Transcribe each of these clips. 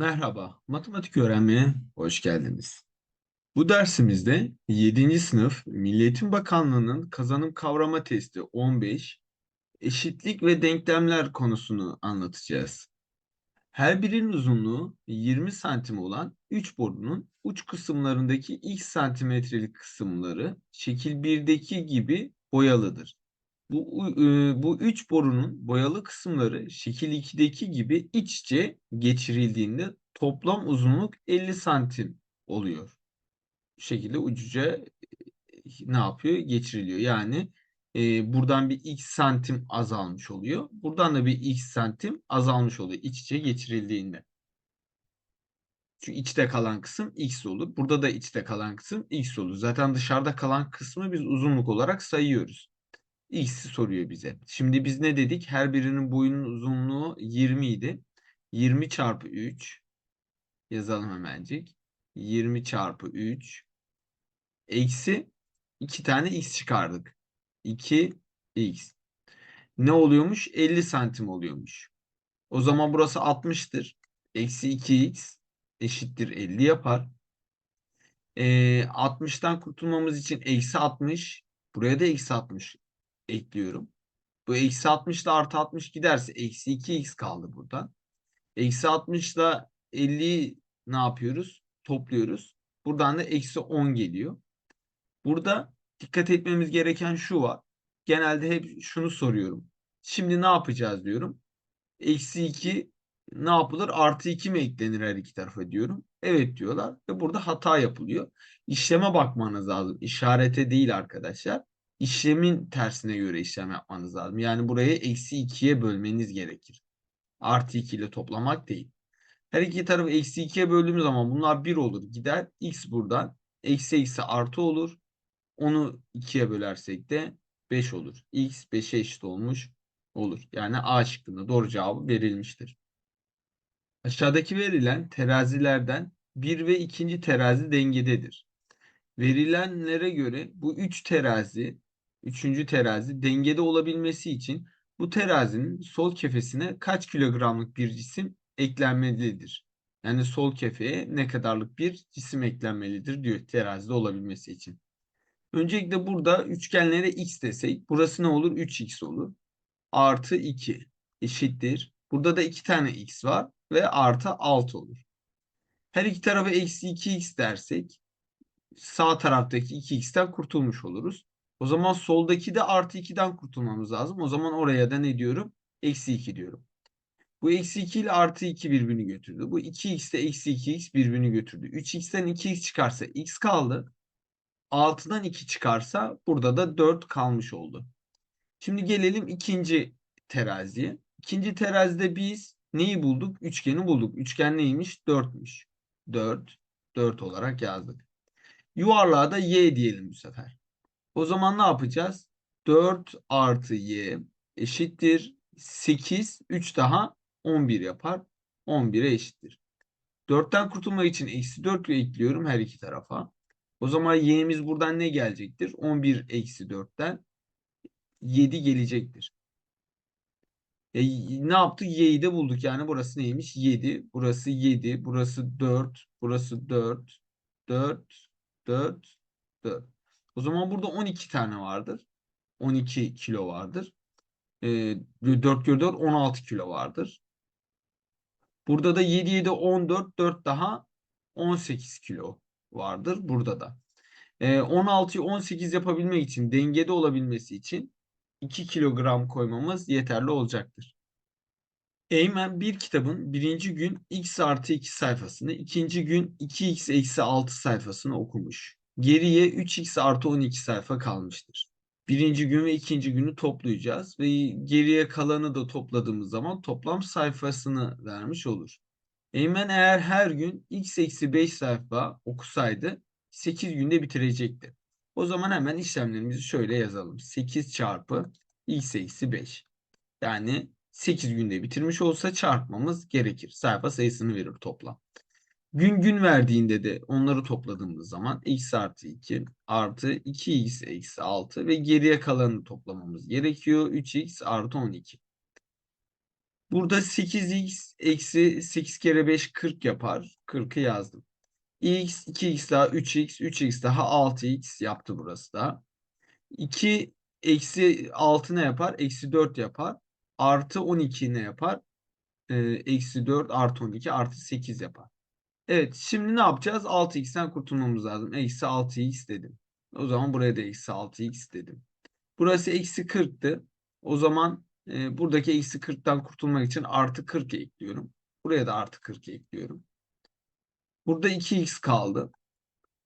Merhaba, matematik öğrenmeye hoş geldiniz. Bu dersimizde 7. sınıf Milli Eğitim Bakanlığı'nın kazanım kavrama testi 15, eşitlik ve denklemler konusunu anlatacağız. Her birinin uzunluğu 20 santim olan 3 borunun uç kısımlarındaki x santimetrelik kısımları şekil 1'deki gibi boyalıdır. Bu, e, bu üç borunun boyalı kısımları şekil 2'deki gibi iç içe geçirildiğinde toplam uzunluk 50 santim oluyor. Bu şekilde ucuca e, ne yapıyor? Geçiriliyor. Yani e, buradan bir x santim azalmış oluyor. Buradan da bir x santim azalmış oluyor iç içe geçirildiğinde. Şu içte kalan kısım x olur. Burada da içte kalan kısım x olur. Zaten dışarıda kalan kısmı biz uzunluk olarak sayıyoruz. X'i soruyor bize. Şimdi biz ne dedik? Her birinin boyunun uzunluğu 20 idi. 20 çarpı 3 yazalım hemencik. 20 çarpı 3 eksi 2 tane x çıkardık. 2x. Ne oluyormuş? 50 santim oluyormuş. O zaman burası 60'tır. Eksi 2x eşittir 50 yapar. Ee, 60'tan kurtulmamız için eksi 60. Buraya da eksi 60 ekliyorum. Bu eksi 60 ile artı 60 giderse eksi 2x kaldı buradan. Eksi 60 ile 50'yi ne yapıyoruz? Topluyoruz. Buradan da eksi 10 geliyor. Burada dikkat etmemiz gereken şu var. Genelde hep şunu soruyorum. Şimdi ne yapacağız diyorum. Eksi 2 ne yapılır? Artı 2 mi eklenir her iki tarafa diyorum. Evet diyorlar ve burada hata yapılıyor. İşleme bakmanız lazım. İşarete değil arkadaşlar işlemin tersine göre işlem yapmanız lazım. Yani burayı eksi 2'ye bölmeniz gerekir. Artı 2 ile toplamak değil. Her iki tarafı eksi 2'ye böldüğümüz zaman bunlar 1 olur. Gider. X buradan. Eksi eksi artı olur. Onu 2'ye bölersek de 5 olur. X 5'e eşit olmuş olur. Yani A şıkkında doğru cevabı verilmiştir. Aşağıdaki verilen terazilerden bir ve ikinci terazi dengededir. Verilenlere göre bu üç terazi Üçüncü terazi dengede olabilmesi için bu terazinin sol kefesine kaç kilogramlık bir cisim eklenmelidir? Yani sol kefeye ne kadarlık bir cisim eklenmelidir diyor terazide olabilmesi için. Öncelikle burada üçgenlere x desek burası ne olur? 3x olur. Artı 2 eşittir. Burada da iki tane x var ve artı 6 olur. Her iki tarafa eksi 2x dersek sağ taraftaki 2x'ten kurtulmuş oluruz. O zaman soldaki de artı 2'den kurtulmamız lazım. O zaman oraya da ne diyorum? Eksi 2 diyorum. Bu eksi 2 ile artı 2 birbirini götürdü. Bu 2x ile eksi 2x birbirini götürdü. 3x'ten 2x çıkarsa x kaldı. 6'dan 2 çıkarsa burada da 4 kalmış oldu. Şimdi gelelim ikinci teraziye. İkinci terazide biz neyi bulduk? Üçgeni bulduk. Üçgen neymiş? 4'müş. 4, 4 olarak yazdık. Yuvarlığa da y diyelim bu sefer. O zaman ne yapacağız? 4 artı y eşittir 8. 3 daha 11 yapar. 11'e eşittir. 4'ten kurtulmak için eksi 4 ekliyorum her iki tarafa. O zaman y'miz buradan ne gelecektir? 11 eksi 4'ten 7 gelecektir. E, ne yaptık? Y'yi de bulduk. Yani burası neymiş? 7. Burası 7. Burası 4. Burası 4. 4. 4. 4. O zaman burada 12 tane vardır. 12 kilo vardır. E, 4 kilo 4 16 kilo vardır. Burada da 7 7 14 4 daha 18 kilo vardır burada da. E, 16'yı 18 yapabilmek için dengede olabilmesi için 2 kilogram koymamız yeterli olacaktır. Eymen bir kitabın birinci gün x artı 2 sayfasını, ikinci gün 2x eksi 6 sayfasını okumuş. Geriye 3x artı 12 sayfa kalmıştır. Birinci gün ve ikinci günü toplayacağız ve geriye kalanı da topladığımız zaman toplam sayfasını vermiş olur. Eymen eğer her gün x eksi 5 sayfa okusaydı 8 günde bitirecekti. O zaman hemen işlemlerimizi şöyle yazalım. 8 çarpı x eksi 5. Yani 8 günde bitirmiş olsa çarpmamız gerekir. Sayfa sayısını verir toplam. Gün gün verdiğinde de onları topladığımız zaman x artı 2 artı 2x eksi 6 ve geriye kalanı toplamamız gerekiyor. 3x artı 12. Burada 8x eksi 8 kere 5 40 yapar. 40'ı yazdım. x 2x daha 3x 3x daha 6x yaptı burası da. 2 eksi 6 ne yapar? Eksi 4 yapar. Artı 12 ne yapar? Ee, eksi 4 artı 12 artı 8 yapar. Evet şimdi ne yapacağız? 6x'ten kurtulmamız lazım. Eksi 6x dedim. O zaman buraya da eksi 6x dedim. Burası eksi 40'tı. O zaman e, buradaki eksi 40'tan kurtulmak için artı 40 ekliyorum. Buraya da artı 40 ekliyorum. Burada 2x kaldı.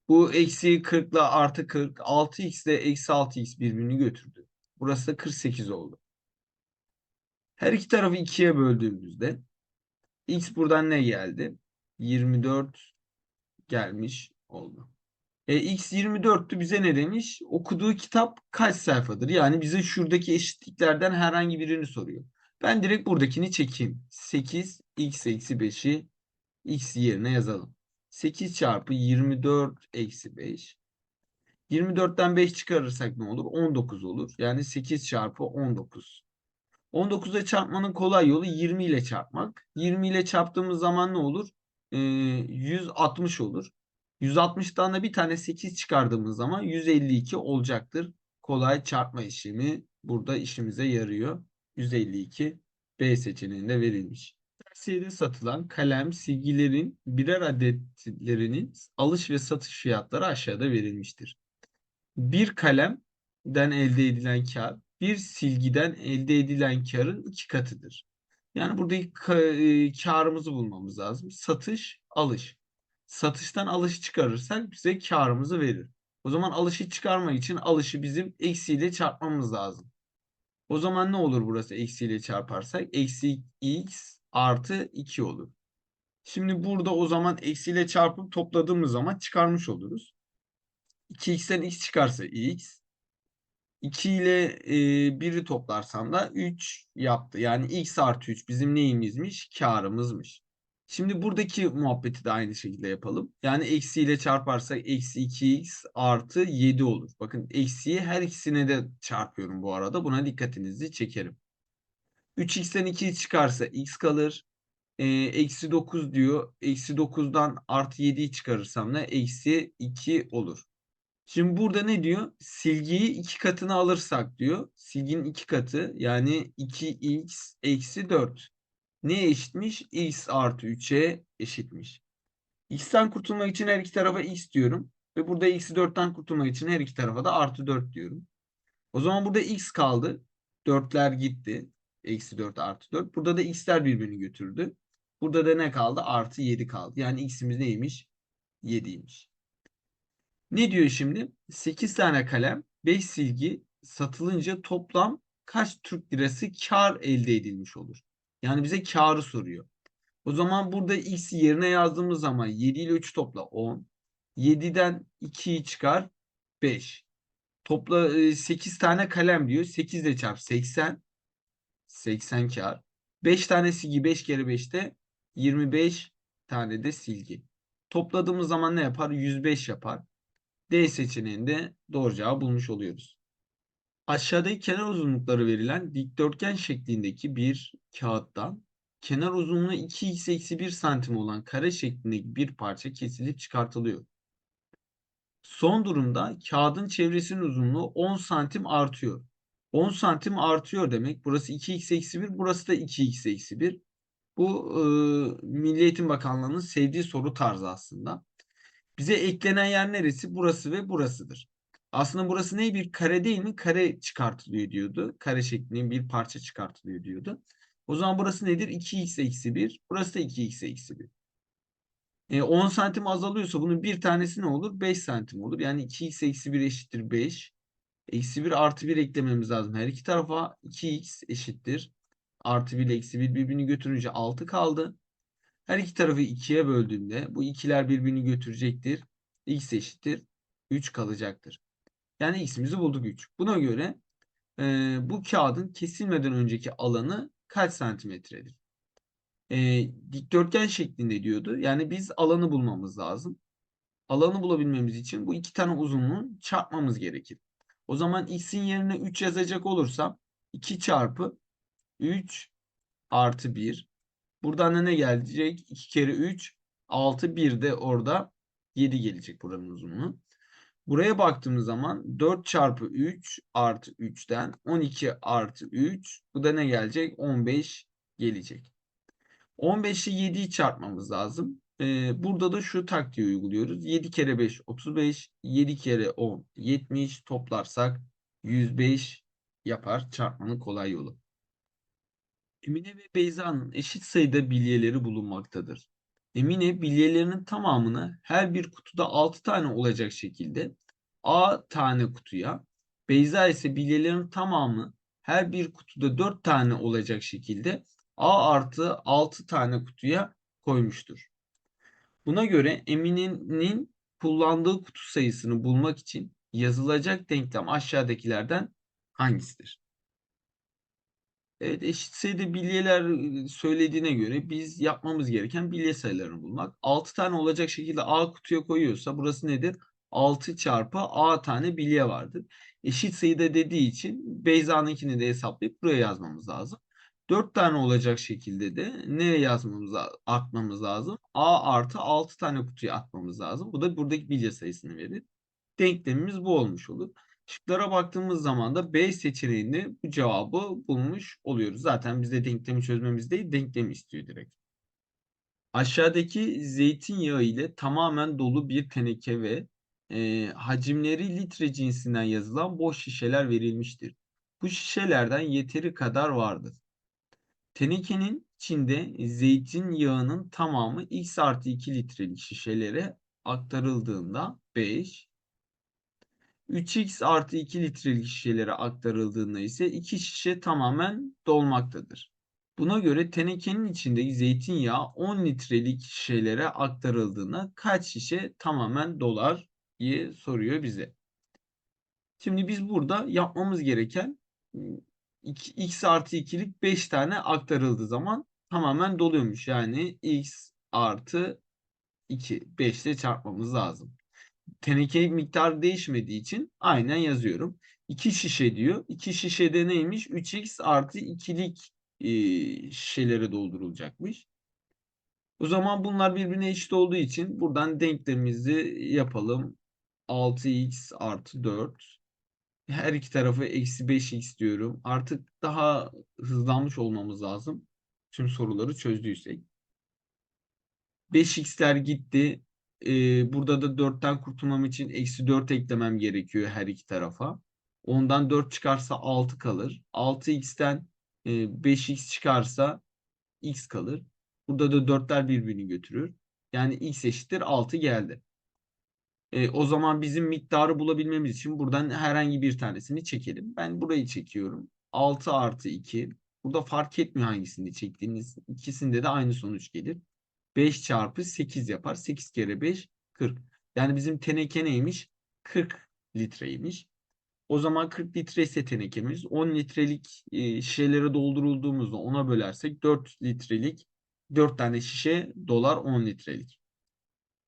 Bu eksi 40 ile artı 40. 6x ile eksi 6x birbirini götürdü. Burası da 48 oldu. Her iki tarafı 2'ye böldüğümüzde x buradan ne geldi? 24 gelmiş oldu. E, x 24'tü bize ne demiş? Okuduğu kitap kaç sayfadır? Yani bize şuradaki eşitliklerden herhangi birini soruyor. Ben direkt buradakini çekeyim. 8 x eksi 5'i x yerine yazalım. 8 çarpı 24 eksi 5. 24'ten 5 çıkarırsak ne olur? 19 olur. Yani 8 çarpı 19. 19'a çarpmanın kolay yolu 20 ile çarpmak. 20 ile çarptığımız zaman ne olur? Ee, 160 olur. 160'tan da bir tane 8 çıkardığımız zaman 152 olacaktır. Kolay çarpma işlemi burada işimize yarıyor. 152 B seçeneğinde verilmiş. Tersiyede satılan kalem, silgilerin birer adetlerinin alış ve satış fiyatları aşağıda verilmiştir. Bir kalemden elde edilen kar, bir silgiden elde edilen karın iki katıdır. Yani buradaki ka- e, karımızı bulmamız lazım. Satış, alış. Satıştan alışı çıkarırsak bize karımızı verir. O zaman alışı çıkarmak için alışı bizim eksiyle çarpmamız lazım. O zaman ne olur burası eksiyle çarparsak? Eksi x artı 2 olur. Şimdi burada o zaman eksiyle çarpıp topladığımız zaman çıkarmış oluruz. 2x'ten x çıkarsa x. 2 ile e, 1'i toplarsam da 3 yaptı. Yani x artı 3 bizim neyimizmiş? Karımızmış. Şimdi buradaki muhabbeti de aynı şekilde yapalım. Yani eksiyle çarparsak eksi 2x artı 7 olur. Bakın eksiyi her ikisine de çarpıyorum bu arada. Buna dikkatinizi çekerim. 3x'ten 2 çıkarsa x kalır. Eksi 9 diyor. Eksi 9'dan artı 7'yi çıkarırsam da eksi 2 olur. Şimdi burada ne diyor? Silgiyi iki katını alırsak diyor. Silginin iki katı yani 2x eksi 4. Neye eşitmiş? x artı 3'e eşitmiş. x'ten kurtulmak için her iki tarafa x diyorum. Ve burada eksi 4'ten kurtulmak için her iki tarafa da artı 4 diyorum. O zaman burada x kaldı. 4'ler gitti. Eksi 4 artı 4. Burada da x'ler birbirini götürdü. Burada da ne kaldı? Artı 7 kaldı. Yani x'imiz neymiş? 7'ymiş. Ne diyor şimdi? 8 tane kalem, 5 silgi satılınca toplam kaç Türk lirası kar elde edilmiş olur? Yani bize karı soruyor. O zaman burada x yerine yazdığımız zaman 7 ile 3 topla 10. 7'den 2'yi çıkar 5. Topla 8 tane kalem diyor. 8 ile çarp 80. 80 kar. 5 tane silgi 5 kere 5'te 25 tane de silgi. Topladığımız zaman ne yapar? 105 yapar. D seçeneğinde doğru cevabı bulmuş oluyoruz. Aşağıdaki kenar uzunlukları verilen dikdörtgen şeklindeki bir kağıttan kenar uzunluğu 2x eksi 1 santim olan kare şeklindeki bir parça kesilip çıkartılıyor. Son durumda kağıdın çevresinin uzunluğu 10 santim artıyor. 10 santim artıyor demek. Burası 2x eksi 1, burası da 2x eksi 1. Bu e, Milli Eğitim Bakanlığı'nın sevdiği soru tarzı aslında. Bize eklenen yer neresi? Burası ve burasıdır. Aslında burası ne? Bir kare değil mi? Kare çıkartılıyor diyordu. Kare şeklinde bir parça çıkartılıyor diyordu. O zaman burası nedir? 2x eksi 1. Burası da 2x eksi 1. E, 10 santim azalıyorsa bunun bir tanesi ne olur? 5 santim olur. Yani 2x eksi 1 eşittir 5. Eksi 1 artı 1 eklememiz lazım. Her iki tarafa 2x eşittir. Artı 1 ile eksi 1 birbirini götürünce 6 kaldı. Her iki tarafı 2'ye böldüğümde bu ikiler birbirini götürecektir. x eşittir 3 kalacaktır. Yani x'imizi bulduk 3. Buna göre e, bu kağıdın kesilmeden önceki alanı kaç santimetredir? E, dikdörtgen şeklinde diyordu. Yani biz alanı bulmamız lazım. Alanı bulabilmemiz için bu iki tane uzunluğu çarpmamız gerekir. O zaman x'in yerine 3 yazacak olursam 2 çarpı 3 artı 1. Buradan da ne gelecek? 2 kere 3 6 1 de orada 7 gelecek buranın uzunluğu. Buraya baktığımız zaman 4 çarpı 3 artı 3'ten 12 artı 3 bu da ne gelecek? 15 gelecek. 15 ile 7'yi çarpmamız lazım. Ee, burada da şu taktiği uyguluyoruz. 7 kere 5 35, 7 kere 10 70 toplarsak 105 yapar çarpmanın kolay yolu. Emine ve Beyza'nın eşit sayıda bilyeleri bulunmaktadır. Emine bilyelerinin tamamını her bir kutuda 6 tane olacak şekilde A tane kutuya, Beyza ise bilyelerin tamamı her bir kutuda 4 tane olacak şekilde A artı 6 tane kutuya koymuştur. Buna göre Emine'nin kullandığı kutu sayısını bulmak için yazılacak denklem aşağıdakilerden hangisidir? Evet eşit sayıda bilyeler söylediğine göre biz yapmamız gereken bilye sayılarını bulmak. 6 tane olacak şekilde A kutuya koyuyorsa burası nedir? 6 çarpı A tane bilye vardır. Eşit sayıda dediği için Beyza'nınkini de hesaplayıp buraya yazmamız lazım. 4 tane olacak şekilde de nereye yazmamız atmamız lazım? A artı 6 tane kutuya atmamız lazım. Bu da buradaki bilye sayısını verir. Denklemimiz bu olmuş olur. Şıklara baktığımız zaman da B seçeneğinde bu cevabı bulmuş oluyoruz. Zaten bize denklemi çözmemiz değil, denklemi istiyor direkt. Aşağıdaki zeytinyağı ile tamamen dolu bir teneke ve e, hacimleri litre cinsinden yazılan boş şişeler verilmiştir. Bu şişelerden yeteri kadar vardır. Tenekenin içinde zeytinyağının tamamı x artı 2 litrelik şişelere aktarıldığında 5, 3x artı 2 litrelik şişelere aktarıldığında ise 2 şişe tamamen dolmaktadır. Buna göre tenekenin içindeki zeytinyağı 10 litrelik şişelere aktarıldığında kaç şişe tamamen dolar diye soruyor bize. Şimdi biz burada yapmamız gereken x artı 2'lik 5 tane aktarıldığı zaman tamamen doluyormuş. Yani x artı 2 5 ile çarpmamız lazım teneke miktarı değişmediği için aynen yazıyorum. 2 şişe diyor. 2 şişede neymiş? 3x artı 2'lik e, şişelere doldurulacakmış. O zaman bunlar birbirine eşit olduğu için buradan denklemimizi yapalım. 6x artı 4. Her iki tarafı eksi 5x diyorum. Artık daha hızlanmış olmamız lazım. Tüm soruları çözdüysek. 5x'ler gitti. Ee, burada da 4'ten kurtulmam için eksi 4 eklemem gerekiyor her iki tarafa. Ondan 4 çıkarsa 6 kalır. 6x'ten e, 5x çıkarsa x kalır. Burada da 4'ler birbirini götürür. Yani x eşittir 6 geldi. E, o zaman bizim miktarı bulabilmemiz için buradan herhangi bir tanesini çekelim. Ben burayı çekiyorum. 6 artı 2. Burada fark etmiyor hangisini çektiğiniz. İkisinde de aynı sonuç gelir. 5 çarpı 8 yapar. 8 kere 5 40. Yani bizim teneke neymiş? 40 litreymiş. O zaman 40 litre ise tenekemiz 10 litrelik e, şişelere doldurulduğumuzda ona bölersek 4 litrelik 4 tane şişe dolar 10 litrelik.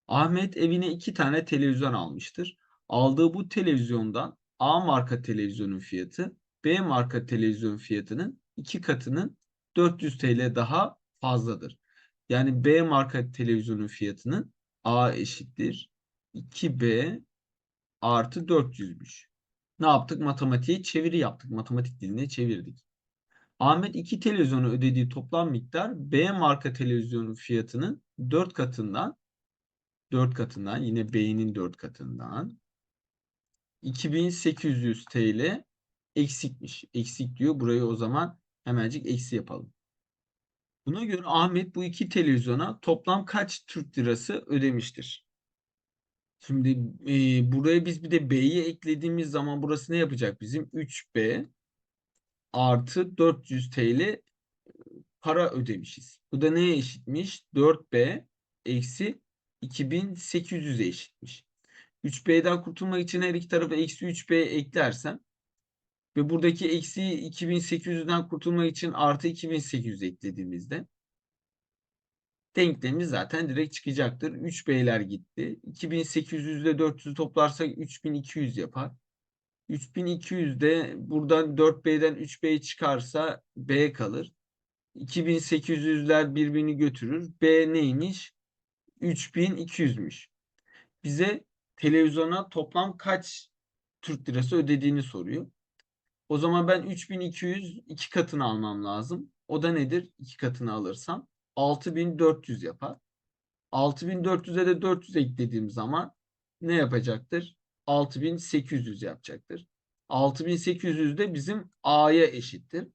Ahmet evine 2 tane televizyon almıştır. Aldığı bu televizyondan A marka televizyonun fiyatı B marka televizyon fiyatının 2 katının 400 TL daha fazladır. Yani B marka televizyonun fiyatının A eşittir 2B artı 400'müş. Ne yaptık? Matematiğe çeviri yaptık. Matematik diline çevirdik. Ahmet iki televizyonu ödediği toplam miktar B marka televizyonun fiyatının 4 katından 4 katından yine B'nin 4 katından 2800 TL eksikmiş. Eksik diyor. Burayı o zaman hemencik eksi yapalım. Buna göre Ahmet bu iki televizyona toplam kaç Türk lirası ödemiştir? Şimdi e, buraya biz bir de B'yi eklediğimiz zaman burası ne yapacak bizim? 3B artı 400 TL para ödemişiz. Bu da neye eşitmiş? 4B eksi 2800'e eşitmiş. 3B'den kurtulmak için her iki tarafa eksi 3B eklersem ve buradaki eksi 2800'den kurtulmak için artı 2800 eklediğimizde denklemimiz zaten direkt çıkacaktır. 3B'ler gitti. 2800 ile 400'ü toplarsak 3200 yapar. 3200 de buradan 4B'den 3B çıkarsa B kalır. 2800'ler birbirini götürür. B neymiş? 3200'müş. Bize televizyona toplam kaç Türk lirası ödediğini soruyor. O zaman ben 3200 iki katını almam lazım. O da nedir? İki katını alırsam 6400 yapar. 6400'e de 400 eklediğim zaman ne yapacaktır? 6800 yapacaktır. 6800 de bizim A'ya eşittir.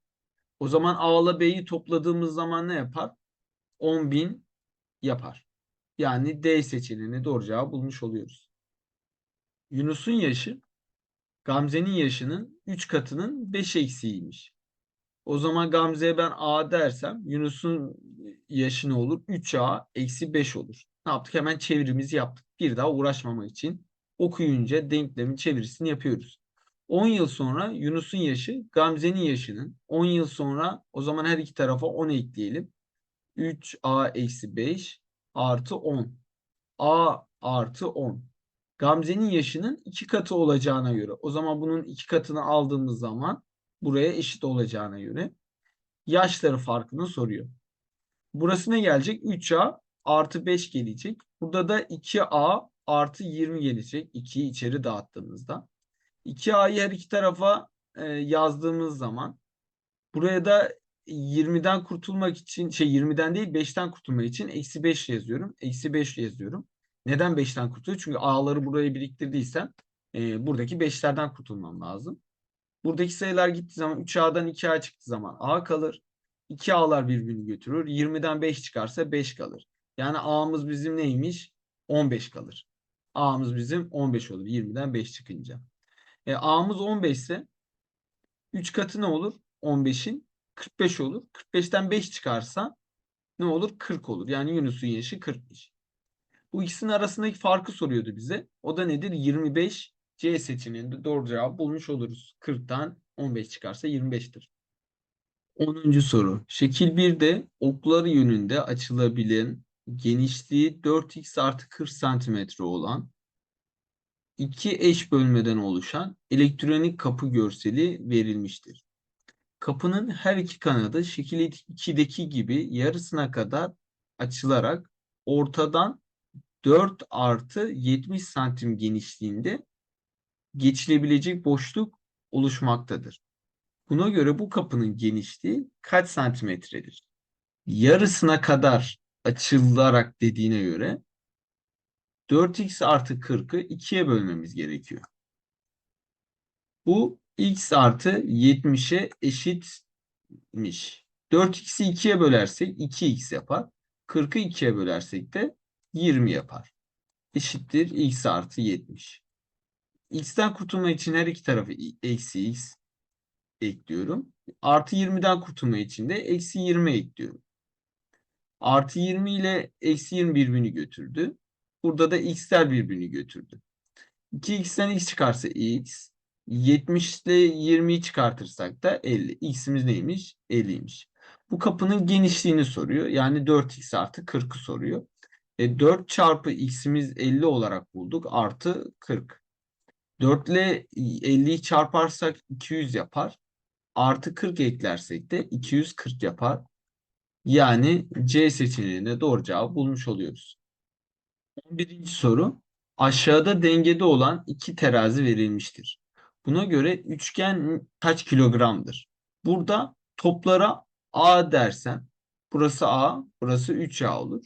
O zaman A ile B'yi topladığımız zaman ne yapar? 10.000 yapar. Yani D seçeneğini doğru cevabı bulmuş oluyoruz. Yunus'un yaşı Gamze'nin yaşının 3 katının 5 eksiğiymiş. O zaman Gamze'ye ben A dersem Yunus'un yaşı ne olur? 3A eksi 5 olur. Ne yaptık? Hemen çevirimizi yaptık. Bir daha uğraşmamak için okuyunca denklemin çevirisini yapıyoruz. 10 yıl sonra Yunus'un yaşı Gamze'nin yaşının 10 yıl sonra o zaman her iki tarafa 10 ekleyelim. 3A eksi 5 artı 10. A artı 10. Gamze'nin yaşının iki katı olacağına göre. O zaman bunun iki katını aldığımız zaman buraya eşit olacağına göre yaşları farkını soruyor. Burası ne gelecek? 3A artı 5 gelecek. Burada da 2A artı 20 gelecek. 2'yi içeri dağıttığımızda. 2A'yı her iki tarafa e, yazdığımız zaman buraya da 20'den kurtulmak için şey 20'den değil 5'ten kurtulmak için eksi 5 yazıyorum. Eksi 5 yazıyorum. Neden 5'ten kurtuluyor? Çünkü A'ları buraya biriktirdiysem e, buradaki 5'lerden kurtulmam lazım. Buradaki sayılar gittiği zaman 3A'dan 2A çıktığı zaman A kalır. 2A'lar birbirini götürür. 20'den 5 çıkarsa 5 kalır. Yani A'mız bizim neymiş? 15 kalır. A'mız bizim 15 olur 20'den 5 çıkınca. E, A'mız 15 ise 3 katı ne olur? 15'in 45 olur. 45'ten 5 çıkarsa ne olur? 40 olur. Yani Yunus'un yaşı 40'mış. Bu ikisinin arasındaki farkı soruyordu bize. O da nedir? 25 C seçeneğinde doğru cevabı bulmuş oluruz. 40'tan 15 çıkarsa 25'tir. 10. soru. Şekil 1'de okları yönünde açılabilen genişliği 4x artı 40 santimetre olan iki eş bölmeden oluşan elektronik kapı görseli verilmiştir. Kapının her iki kanadı şekil 2'deki gibi yarısına kadar açılarak ortadan 4 artı 70 santim genişliğinde geçilebilecek boşluk oluşmaktadır. Buna göre bu kapının genişliği kaç santimetredir? Yarısına kadar açılarak dediğine göre 4x artı 40'ı 2'ye bölmemiz gerekiyor. Bu x artı 70'e eşitmiş. 4x'i 2'ye bölersek 2x yapar. 40'ı 2'ye bölersek de 20 yapar. Eşittir x artı 70. x'ten kurtulmak için her iki tarafı eksi x ekliyorum. Artı 20'den kurtulmak için de eksi 20 ekliyorum. Artı 20 ile eksi 20 birbirini götürdü. Burada da x'ler birbirini götürdü. 2x'ten x çıkarsa x. 70 ile 20'yi çıkartırsak da 50. x'imiz neymiş? 50'ymiş. Bu kapının genişliğini soruyor. Yani 4x artı 40'ı soruyor. E 4 çarpı x'imiz 50 olarak bulduk. Artı 40. 4 ile 50'yi çarparsak 200 yapar. Artı 40 eklersek de 240 yapar. Yani C seçeneğinde doğru cevabı bulmuş oluyoruz. 11. soru. Aşağıda dengede olan iki terazi verilmiştir. Buna göre üçgen kaç kilogramdır? Burada toplara A dersen burası A, burası 3A olur.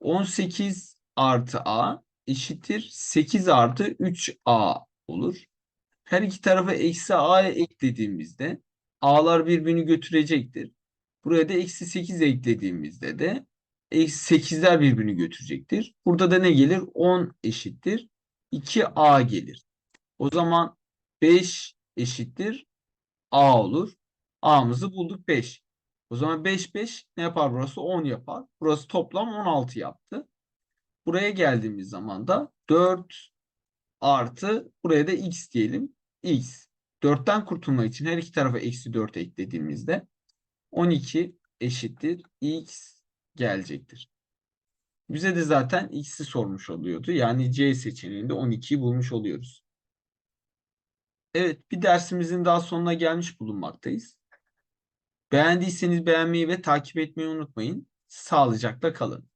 18 artı A eşittir 8 artı 3A olur. Her iki tarafa eksi A eklediğimizde A'lar birbirini götürecektir. Buraya da eksi 8 eklediğimizde de eksi 8'ler birbirini götürecektir. Burada da ne gelir? 10 eşittir. 2A gelir. O zaman 5 eşittir A olur. A'mızı bulduk 5. O zaman 5 5 ne yapar burası? 10 yapar. Burası toplam 16 yaptı. Buraya geldiğimiz zaman da 4 artı buraya da x diyelim. x. 4'ten kurtulmak için her iki tarafa eksi 4 eklediğimizde 12 eşittir x gelecektir. Bize de zaten x'i sormuş oluyordu. Yani C seçeneğinde 12'yi bulmuş oluyoruz. Evet bir dersimizin daha sonuna gelmiş bulunmaktayız. Beğendiyseniz beğenmeyi ve takip etmeyi unutmayın. Sağlıcakla kalın.